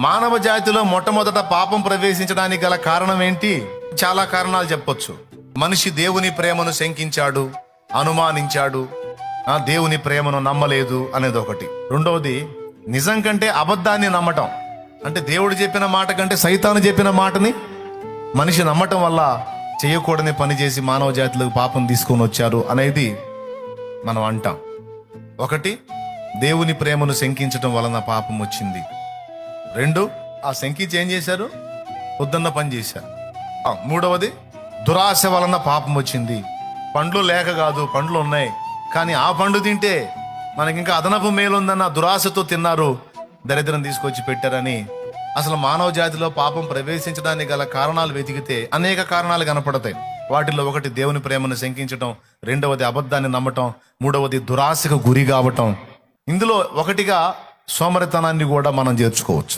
మానవ జాతిలో మొట్టమొదట పాపం ప్రవేశించడానికి గల కారణం ఏంటి? చాలా కారణాలు చెప్పొచ్చు. మనిషి దేవుని ప్రేమను శంకించాడు అనుమానించాడు. ఆ దేవుని ప్రేమను నమ్మలేదు అనేది ఒకటి. రెండవది నిజం కంటే అబద్ధాన్ని నమ్మటం. అంటే దేవుడు చెప్పిన మాట కంటే సైతాను చెప్పిన మాటని మనిషి నమ్మటం వల్ల చేయకూడని పని చేసి మానవ జాతిలోకి పాపం తీసుకొని వచ్చారు అనేది మనం అంటాం. ఒకటి దేవుని ప్రేమను శంకించటం వలన పాపం వచ్చింది. రెండు ఆ శంకి చేంజ్ చేశారు? పొద్దున్న పని చేశారు. మూడవది దురాశ వలన పాపం వచ్చింది. పండ్లు లేక కాదు పండ్లు ఉన్నాయి. కానీ ఆ పండు తింటే మనకి ఇంకా అదనపు మేలుందన్న దురాశతో తిన్నారు. దరిద్రం తీసుకొచ్చి పెట్టారని. అసలు మానవ జాతిలో పాపం ప్రవేశించడానికి గల కారణాలు వెతికితే అనేక కారణాలు కనపడతాయి. వాటిలో ఒకటి దేవుని ప్రేమను శంకించడం రెండవది అబద్ధాన్ని నమ్మటం మూడవది దురాశకు గురి కావటం. ఇందులో ఒకటిగా సోమరితనాన్ని కూడా మనం చేర్చుకోవచ్చు.